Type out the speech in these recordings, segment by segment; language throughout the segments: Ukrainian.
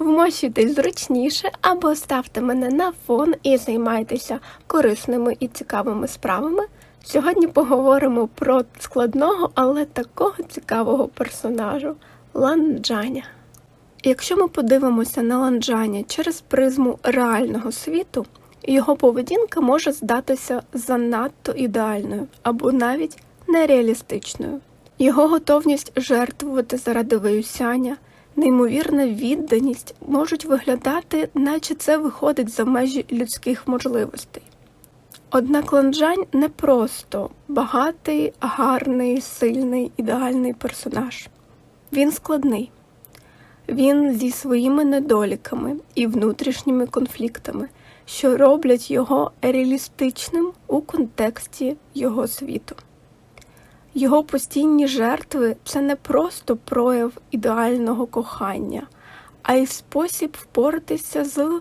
Вмощуйтесь зручніше або ставте мене на фон і займайтеся корисними і цікавими справами. Сьогодні поговоримо про складного, але такого цікавого персонажу Ланджаня. Якщо ми подивимося на Ланджаня через призму реального світу, його поведінка може здатися занадто ідеальною або навіть нереалістичною. Його готовність жертвувати заради виюсяння, неймовірна відданість можуть виглядати, наче це виходить за межі людських можливостей. Однак Ланджань не просто багатий, гарний, сильний, ідеальний персонаж. Він складний. Він зі своїми недоліками і внутрішніми конфліктами, що роблять його реалістичним у контексті його світу. Його постійні жертви це не просто прояв ідеального кохання, а й спосіб впоратися з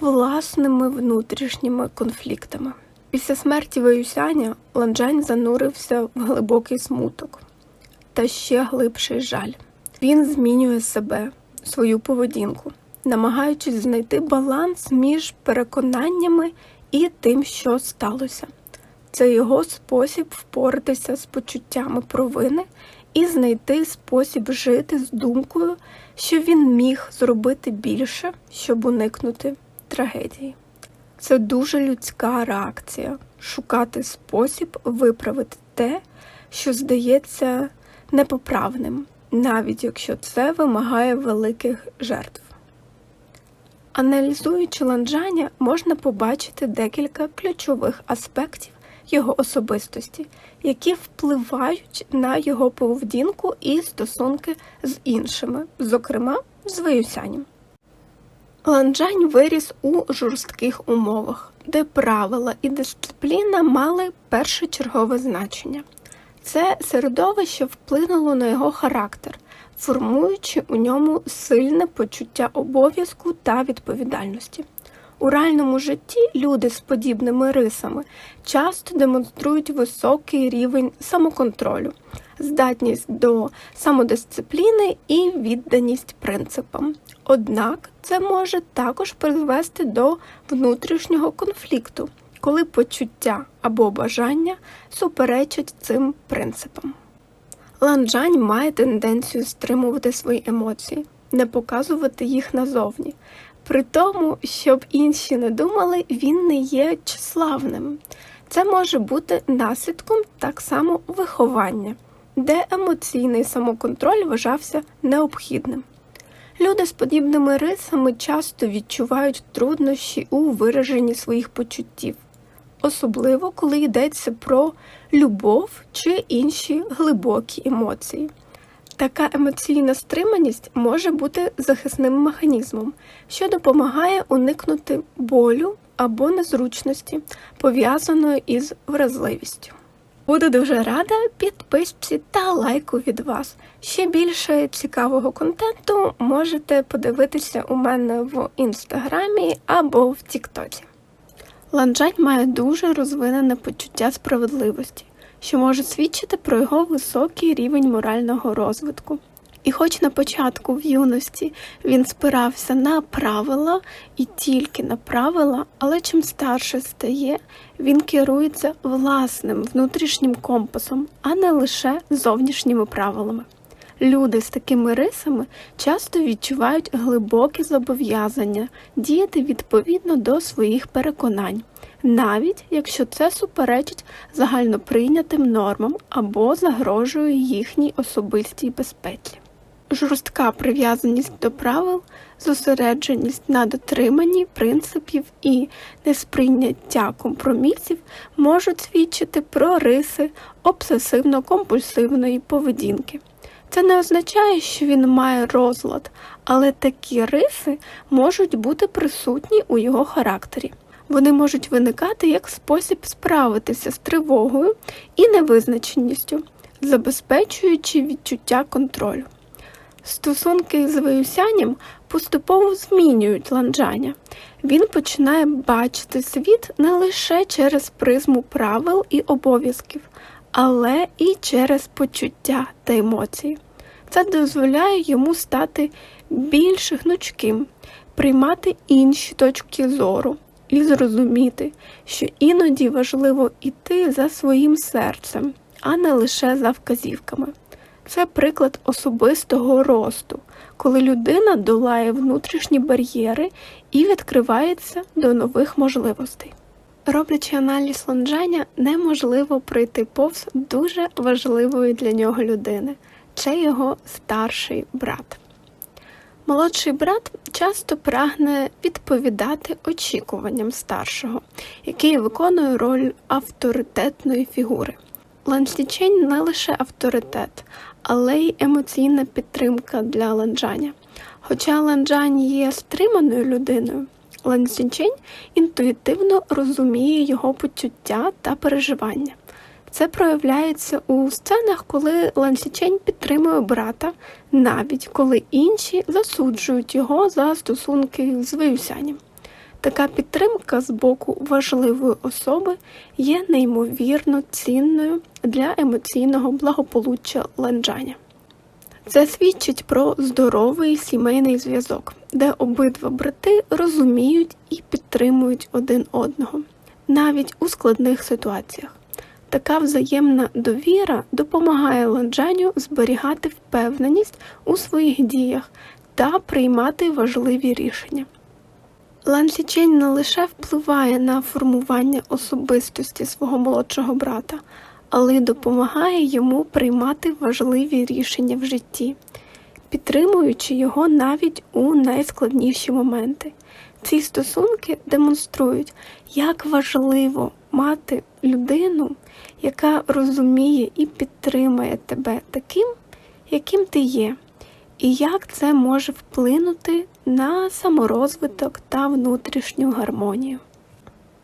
власними внутрішніми конфліктами. Після смерті Ваюсяня Ланджань занурився в глибокий смуток та ще глибший жаль. Він змінює себе, свою поведінку, намагаючись знайти баланс між переконаннями і тим, що сталося. Це його спосіб впоратися з почуттями провини і знайти спосіб жити з думкою, що він міг зробити більше, щоб уникнути трагедії. Це дуже людська реакція шукати спосіб виправити те, що здається непоправним, навіть якщо це вимагає великих жертв. Аналізуючи ланджаня, можна побачити декілька ключових аспектів його особистості, які впливають на його поведінку і стосунки з іншими, зокрема з Виюсянем. Ланджань виріс у жорстких умовах, де правила і дисципліна мали першочергове значення. Це середовище вплинуло на його характер, формуючи у ньому сильне почуття обов'язку та відповідальності. У реальному житті люди з подібними рисами часто демонструють високий рівень самоконтролю, здатність до самодисципліни і відданість принципам. Однак це може також призвести до внутрішнього конфлікту, коли почуття або бажання суперечать цим принципам. Ланджань має тенденцію стримувати свої емоції, не показувати їх назовні. При тому, щоб інші не думали, він не є числавним. Це може бути наслідком так само виховання, де емоційний самоконтроль вважався необхідним. Люди з подібними рисами часто відчувають труднощі у вираженні своїх почуттів, особливо коли йдеться про любов чи інші глибокі емоції. Така емоційна стриманість може бути захисним механізмом, що допомагає уникнути болю або незручності, пов'язаної із вразливістю. Буду дуже рада підписці та лайку від вас. Ще більше цікавого контенту можете подивитися у мене в інстаграмі або в Тіктоці. Ланджань має дуже розвинене почуття справедливості, що може свідчити про його високий рівень морального розвитку. І хоч на початку в юності він спирався на правила і тільки на правила, але чим старше стає, він керується власним внутрішнім компасом, а не лише зовнішніми правилами. Люди з такими рисами часто відчувають глибокі зобов'язання діяти відповідно до своїх переконань, навіть якщо це суперечить загальноприйнятим нормам або загрожує їхній особистій безпеці. Жорстка прив'язаність до правил, зосередженість на дотриманні принципів і несприйняття компромісів можуть свідчити про риси обсесивно-компульсивної поведінки. Це не означає, що він має розлад, але такі риси можуть бути присутні у його характері. Вони можуть виникати як спосіб справитися з тривогою і невизначеністю, забезпечуючи відчуття контролю. Стосунки з Ваюсянем поступово змінюють ланджаня. Він починає бачити світ не лише через призму правил і обов'язків, але і через почуття та емоції. Це дозволяє йому стати більш гнучким, приймати інші точки зору і зрозуміти, що іноді важливо йти за своїм серцем, а не лише за вказівками. Це приклад особистого росту, коли людина долає внутрішні бар'єри і відкривається до нових можливостей. Роблячи аналіз ланжання, неможливо пройти повз дуже важливої для нього людини це його старший брат. Молодший брат часто прагне відповідати очікуванням старшого, який виконує роль авторитетної фігури. Лан не лише авторитет, але й емоційна підтримка для Ланджаня. Хоча Ланджань є стриманою людиною, Лан інтуїтивно розуміє його почуття та переживання. Це проявляється у сценах, коли Лан Січень підтримує брата, навіть коли інші засуджують його за стосунки з Ваюсянем. Така підтримка з боку важливої особи є неймовірно цінною для емоційного благополуччя Ланджаня. Це свідчить про здоровий сімейний зв'язок, де обидва брати розуміють і підтримують один одного, навіть у складних ситуаціях. Така взаємна довіра допомагає Ланджаню зберігати впевненість у своїх діях та приймати важливі рішення. Лан Січень не лише впливає на формування особистості свого молодшого брата, але й допомагає йому приймати важливі рішення в житті, підтримуючи його навіть у найскладніші моменти. Ці стосунки демонструють, як важливо мати людину, яка розуміє і підтримує тебе таким, яким ти є, і як це може вплинути на саморозвиток та внутрішню гармонію.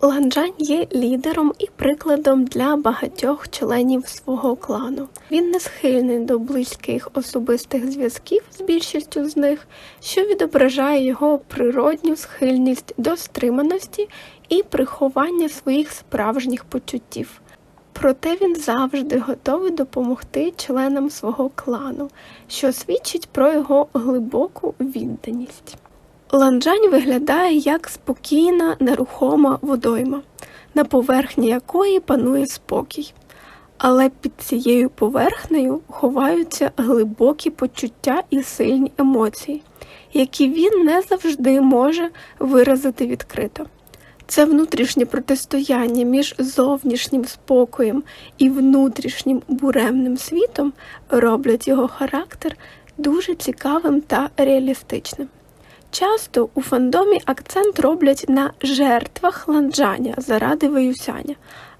Ланджань є лідером і прикладом для багатьох членів свого клану. Він не схильний до близьких особистих зв'язків з більшістю з них, що відображає його природню схильність до стриманості і приховання своїх справжніх почуттів. Проте він завжди готовий допомогти членам свого клану, що свідчить про його глибоку відданість. Ланджань виглядає як спокійна, нерухома водойма, на поверхні якої панує спокій. Але під цією поверхнею ховаються глибокі почуття і сильні емоції, які він не завжди може виразити відкрито. Це внутрішнє протистояння між зовнішнім спокоєм і внутрішнім буремним світом роблять його характер дуже цікавим та реалістичним. Часто у фандомі акцент роблять на жертвах ланджаня заради виюсяння,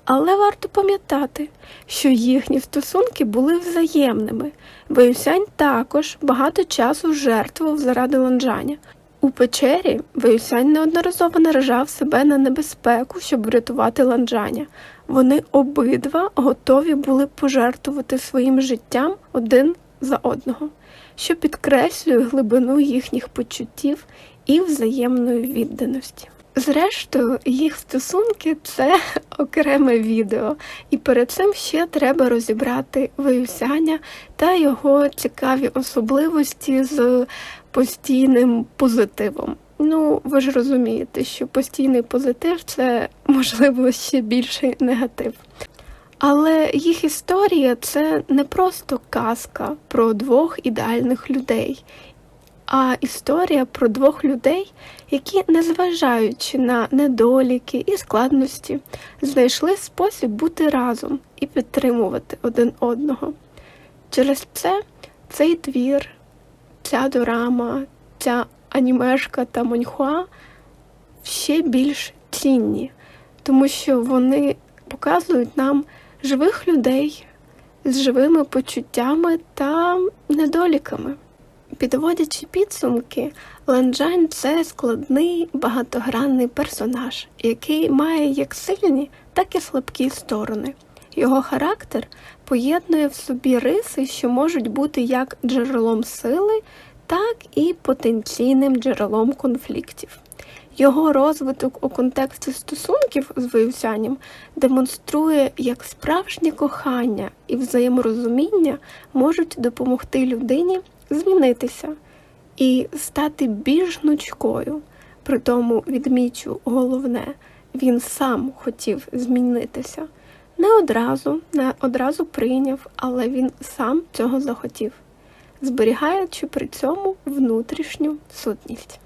але варто пам'ятати, що їхні стосунки були взаємними. Виюсянь також багато часу жертвував заради ланджаня. У печері Веюсянь неодноразово наражав себе на небезпеку, щоб врятувати ланджаня. Вони обидва готові були пожертвувати своїм життям один за одного, що підкреслює глибину їхніх почуттів і взаємної відданості. Зрештою, їх стосунки це окреме відео, і перед цим ще треба розібрати Ваюсяня та його цікаві особливості з постійним позитивом. Ну, ви ж розумієте, що постійний позитив це можливо ще більший негатив. Але їх історія це не просто казка про двох ідеальних людей, а історія про двох людей, які, незважаючи на недоліки і складності, знайшли спосіб бути разом і підтримувати один одного. Через це цей твір, ця дорама, ця анімешка та моньхуа ще більш цінні, тому що вони показують нам живих людей з живими почуттями та недоліками. Підводячи підсумки, Ланджань це складний багатогранний персонаж, який має як сильні, так і слабкі сторони. Його характер поєднує в собі риси, що можуть бути як джерелом сили, так і потенційним джерелом конфліктів. Його розвиток у контексті стосунків з вивсянням демонструє, як справжнє кохання і взаєморозуміння можуть допомогти людині змінитися і стати більш гнучкою. При тому відмічу головне, він сам хотів змінитися. Не одразу, не одразу прийняв, але він сам цього захотів, зберігаючи при цьому внутрішню сутність.